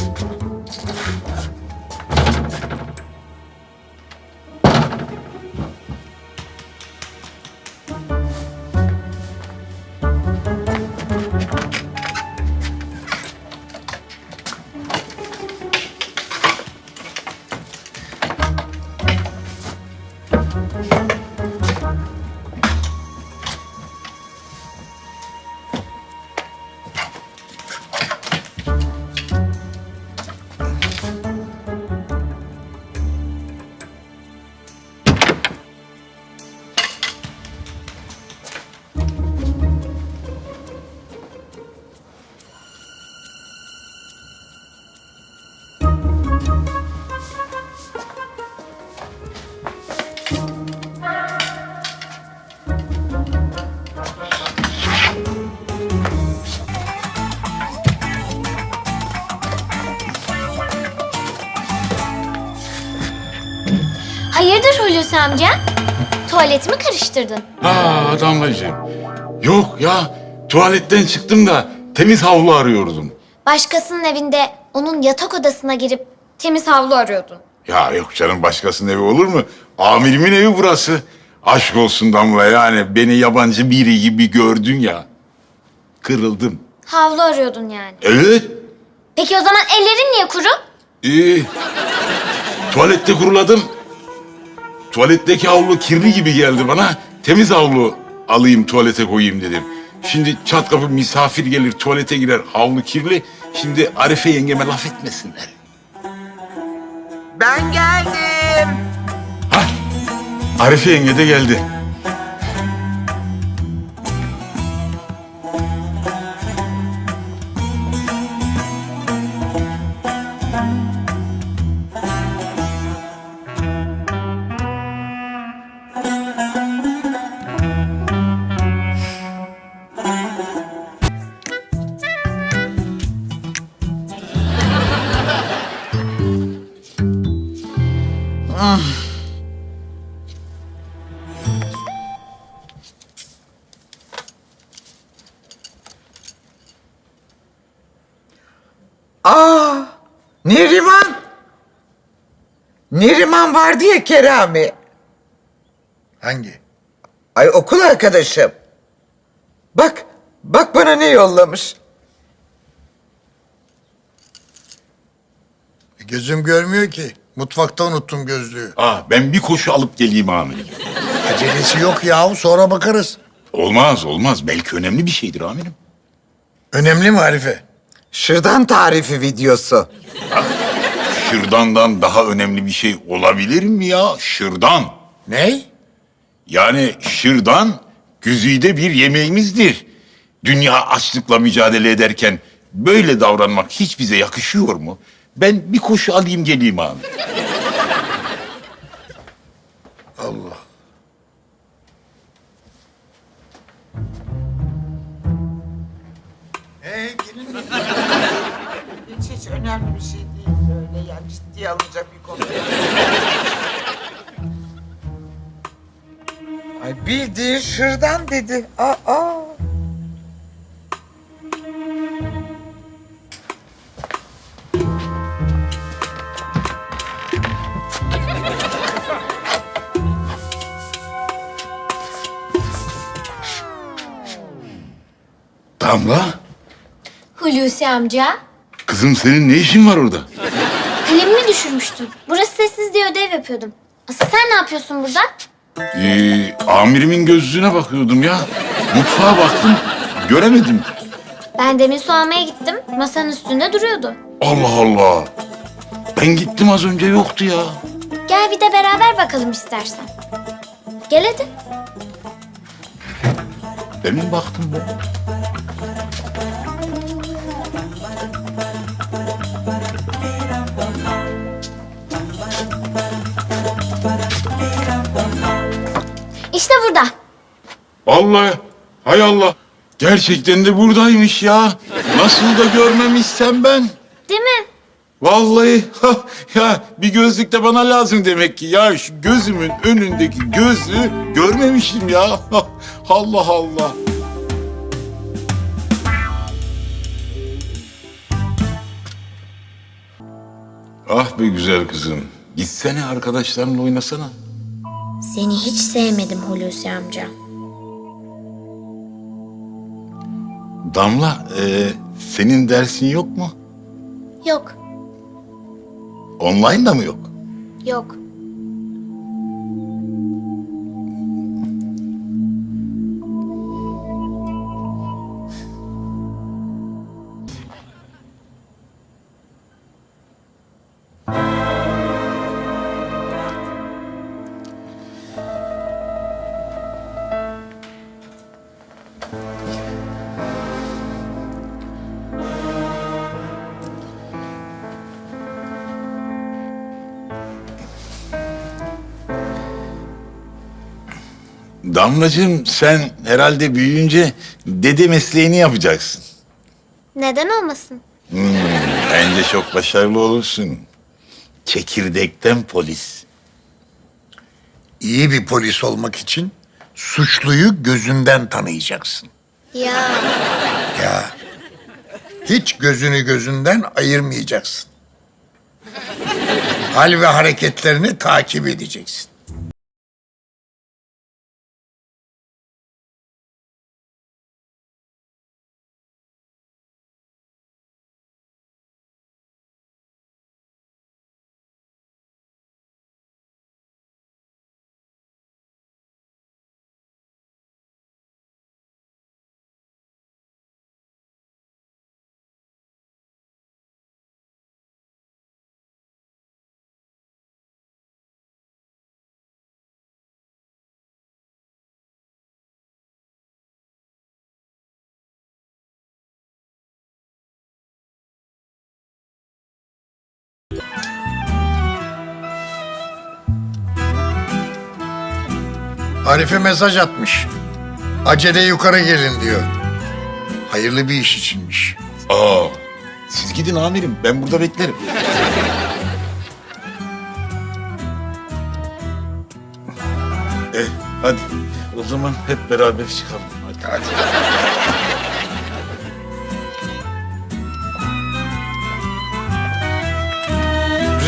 Hayırdır Hulusi amca? Tuvaletimi karıştırdın. Ha damlacığım. Yok ya tuvaletten çıktım da temiz havlu arıyordum. Başkasının evinde onun yatak odasına girip temiz havlu arıyordun. Ya yok canım başkasının evi olur mu? Amirimin evi burası. Aşk olsun Damla yani beni yabancı biri gibi gördün ya. Kırıldım. Havlu arıyordun yani. Evet. Peki o zaman ellerin niye kuru? iyi. Tuvalette kuruladım. Tuvaletteki havlu kirli gibi geldi bana. Temiz havlu alayım tuvalete koyayım dedim. Şimdi çat kapı misafir gelir tuvalete girer havlu kirli. Şimdi Arife yengeme laf etmesinler. Ben geldim. Arife yenge de geldi. Neriman. Neriman vardı ya Kerami. Hangi? Ay okul arkadaşım. Bak, bak bana ne yollamış. Gözüm görmüyor ki. Mutfakta unuttum gözlüğü. Aa, ben bir koşu alıp geleyim amirim. Acelesi yok yahu sonra bakarız. Olmaz olmaz. Belki önemli bir şeydir amirim. Önemli mi Arife? Şırdan tarifi videosu. Şırdandan daha önemli bir şey olabilir mi ya? Şırdan. Ney? Yani şırdan güzide bir yemeğimizdir. Dünya açlıkla mücadele ederken böyle davranmak hiç bize yakışıyor mu? Ben bir koşu alayım geleyim abi. Dedi. Aa, aa. Damla, Hulusi amca, kızım senin ne işin var orada? kalemimi düşürmüştüm. Burası sessiz diye ödev yapıyordum. Asıl sen ne yapıyorsun burada? Ee, amirimin gözlüğüne bakıyordum ya. Mutfağa baktım, göremedim. Ben demin su almaya gittim. Masanın üstünde duruyordu. Allah Allah. Ben gittim az önce yoktu ya. Gel bir de beraber bakalım istersen. Gel hadi. Demin baktım ben. İşte burada. Vallahi hay Allah. Gerçekten de buradaymış ya. Nasıl da görmemişsem ben. Değil mi? Vallahi ya bir gözlük de bana lazım demek ki. Ya şu gözümün önündeki gözlüğü görmemişim ya. Allah Allah. Ah be güzel kızım. Gitsene arkadaşlarınla oynasana. Seni hiç sevmedim Hulusi amca. Damla, e, senin dersin yok mu? Yok, Online da mı yok? yok. Damlacığım sen herhalde büyüyünce dede mesleğini yapacaksın. Neden olmasın? Bence çok başarılı olursun. Çekirdekten polis. İyi bir polis olmak için suçluyu gözünden tanıyacaksın. Ya Ya hiç gözünü gözünden ayırmayacaksın. Hal ve hareketlerini takip edeceksin. Arife mesaj atmış. Acele yukarı gelin diyor. Hayırlı bir iş içinmiş. Aa, siz gidin amirim. Ben burada beklerim. eh, hadi. O zaman hep beraber çıkalım. Hadi. Hadi.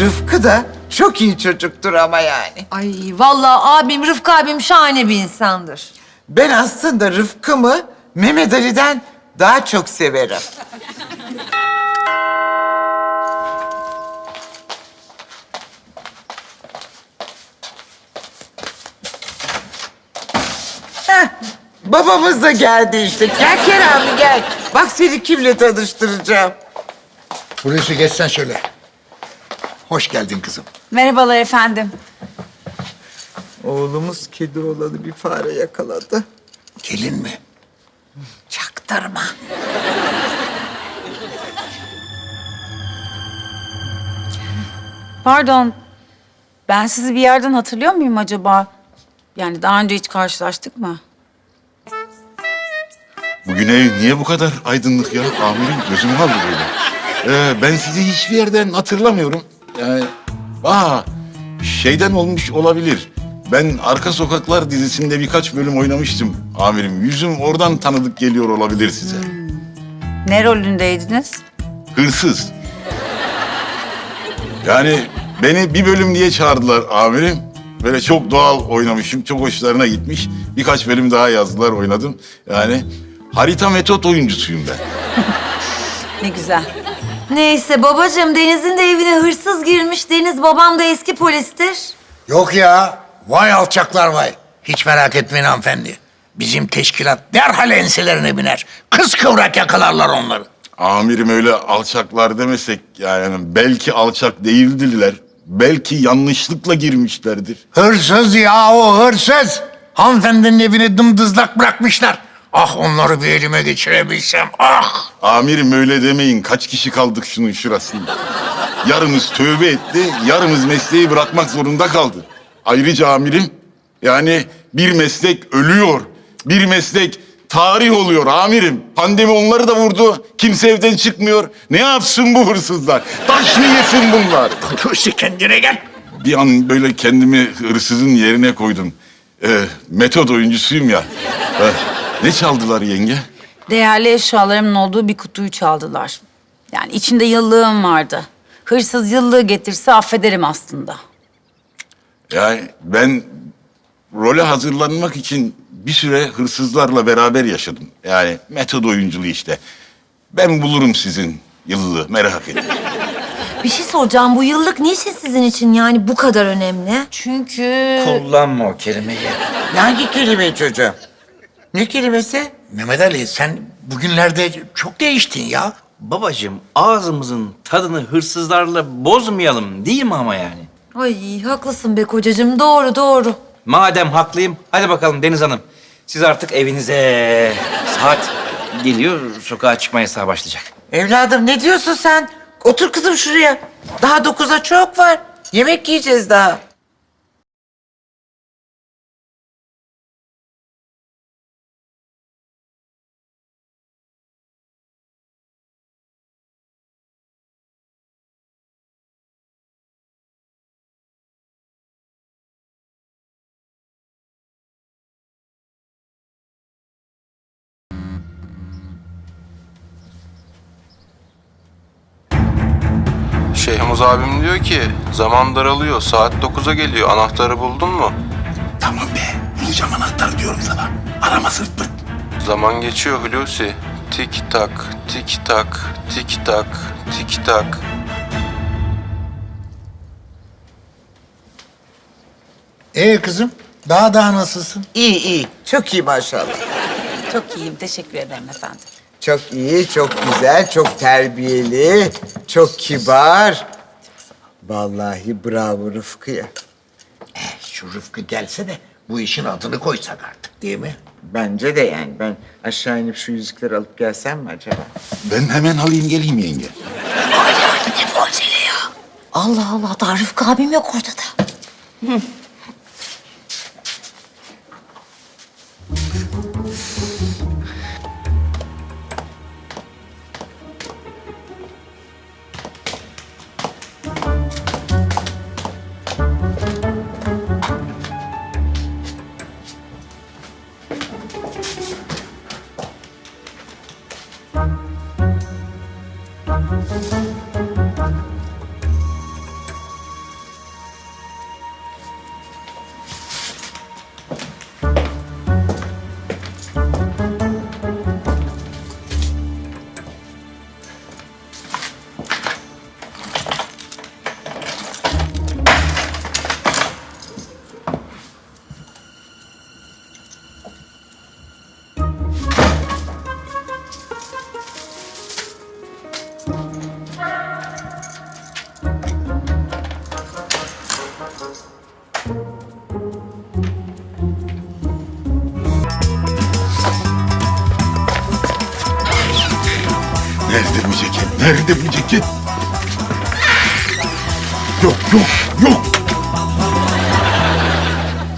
Rıfkı da çok iyi çocuktur ama yani. Ay vallahi abim Rıfkı abim şahane bir insandır. Ben aslında Rıfkı'mı Mehmet Ali'den daha çok severim. Heh, babamız da geldi işte. Gel Kerami gel. Bak seni kimle tanıştıracağım. Hulusi geçsen şöyle. Hoş geldin kızım. Merhabalar efendim. Oğlumuz kedi olanı bir fare yakaladı. Gelin mi? Çaktırma. Pardon. Ben sizi bir yerden hatırlıyor muyum acaba? Yani daha önce hiç karşılaştık mı? Bugün ev niye bu kadar aydınlık ya? Amirim gözüm kaldı böyle. Ee, ben sizi hiçbir yerden hatırlamıyorum. Yani, aa, şeyden olmuş olabilir. Ben Arka Sokaklar dizisinde birkaç bölüm oynamıştım amirim. Yüzüm oradan tanıdık geliyor olabilir size. Ne rolündeydiniz? Hırsız. Yani beni bir bölüm diye çağırdılar amirim. Böyle çok doğal oynamışım. Çok hoşlarına gitmiş. Birkaç bölüm daha yazdılar oynadım. Yani harita metot oyuncusuyum ben. Ne güzel. Neyse babacığım Deniz'in de evine hırsız girmiş. Deniz babam da eski polistir. Yok ya. Vay alçaklar vay. Hiç merak etmeyin hanımefendi. Bizim teşkilat derhal enselerine biner. Kız kıvrak yakalarlar onları. Amirim öyle alçaklar demesek yani belki alçak değildirler. Belki yanlışlıkla girmişlerdir. Hırsız ya o hırsız. Hanımefendinin evini dımdızlak bırakmışlar. Ah onları bir elime geçirebilsem ah. Amirim öyle demeyin. Kaç kişi kaldık şunun şurasında. Yarımız tövbe etti, yarımız mesleği bırakmak zorunda kaldı. Ayrıca amirim yani bir meslek ölüyor. Bir meslek tarih oluyor amirim. Pandemi onları da vurdu. Kimse evden çıkmıyor. Ne yapsın bu hırsızlar? Taş mı yesin bunlar? Hulusi kendine gel. Bir an böyle kendimi hırsızın yerine koydum. Ee, metod oyuncusuyum ya. Ee, ne çaldılar yenge? Değerli eşyalarımın olduğu bir kutuyu çaldılar. Yani içinde yıllığım vardı. Hırsız yıllığı getirse affederim aslında. Yani ben role hazırlanmak için bir süre hırsızlarla beraber yaşadım. Yani metod oyunculuğu işte. Ben bulurum sizin yıllığı merak etmeyin. Bir şey soracağım. Bu yıllık niçin sizin için yani bu kadar önemli? Çünkü... Kullanma o kelimeyi. Hangi kelime çocuğum? Ne kelimesi? Mehmet Ali sen bugünlerde çok değiştin ya. Babacığım ağzımızın tadını hırsızlarla bozmayalım değil mi ama yani? Ay haklısın be kocacığım. Doğru doğru. Madem haklıyım hadi bakalım Deniz Hanım. Siz artık evinize saat geliyor sokağa çıkma yasağı başlayacak. Evladım ne diyorsun sen? Otur kızım şuraya. Daha dokuza çok var. Yemek yiyeceğiz daha. Şeyhmuz abim diyor ki zaman daralıyor saat 9'a geliyor anahtarı buldun mu? Tamam be bulacağım anahtarı diyorum sana. Arama sırt pırt. Zaman geçiyor Hulusi. Tik tak tik tak tik tak tik tak. Ee kızım daha daha nasılsın? İyi iyi. Çok iyi maşallah. Çok iyiyim. Teşekkür ederim efendim. Çok iyi, çok güzel, çok terbiyeli, çok kibar. Vallahi bravo Rıfkı'ya. Eh, şu Rıfkı gelse de bu işin adını koysak artık değil mi? Bence de yani. Ben aşağı inip şu yüzükleri alıp gelsem mi acaba? Ben hemen alayım geleyim yenge. Allah Allah. Daha Rıfkı abim yok ortada. Nerede bu ceket? Nerede bu ceket? Yok yok yok.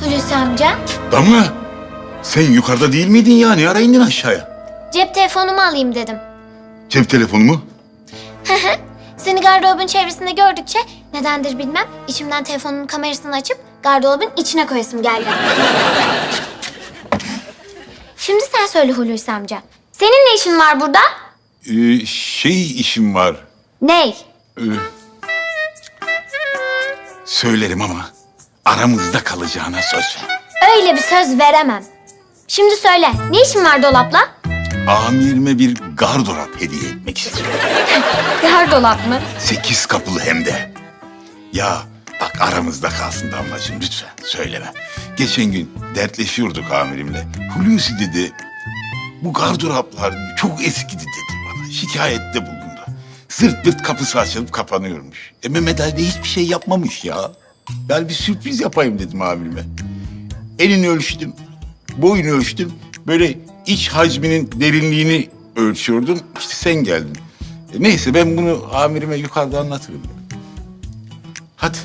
Hulusi amca, Damla sen yukarıda değil miydin ya? Ne ara indin aşağıya? cep telefonumu alayım dedim. Cep telefonu mu? Seni gardırobun çevresinde gördükçe nedendir bilmem içimden telefonumun kamerasını açıp gardırobun içine koyasım geldi. Şimdi sen söyle Hulusi amca. Senin ne işin var burada? Ee, şey işim var. Ney? Ee, söylerim ama aramızda kalacağına söz ver. Öyle bir söz veremem. Şimdi söyle, ne işin var dolapla? Amirime bir gardırop hediye etmek istiyorum. Gardolap mı? Sekiz kapılı hem de. Ya bak aramızda kalsın damlacığım lütfen söyleme. Geçen gün dertleşiyorduk amirimle. Hulusi dedi bu gardıroplar çok eskidi dedi. Şikayette bulundu. Zırt pırt kapısı açılıp kapanıyormuş. E Mehmet Ali de hiçbir şey yapmamış ya. Ben bir sürpriz yapayım dedim amirime. Elini ölçtüm, boyunu ölçtüm. Böyle iç hacminin derinliğini ölçüyordum. İşte sen geldin. E neyse ben bunu amirime yukarıda anlatırım. Hadi.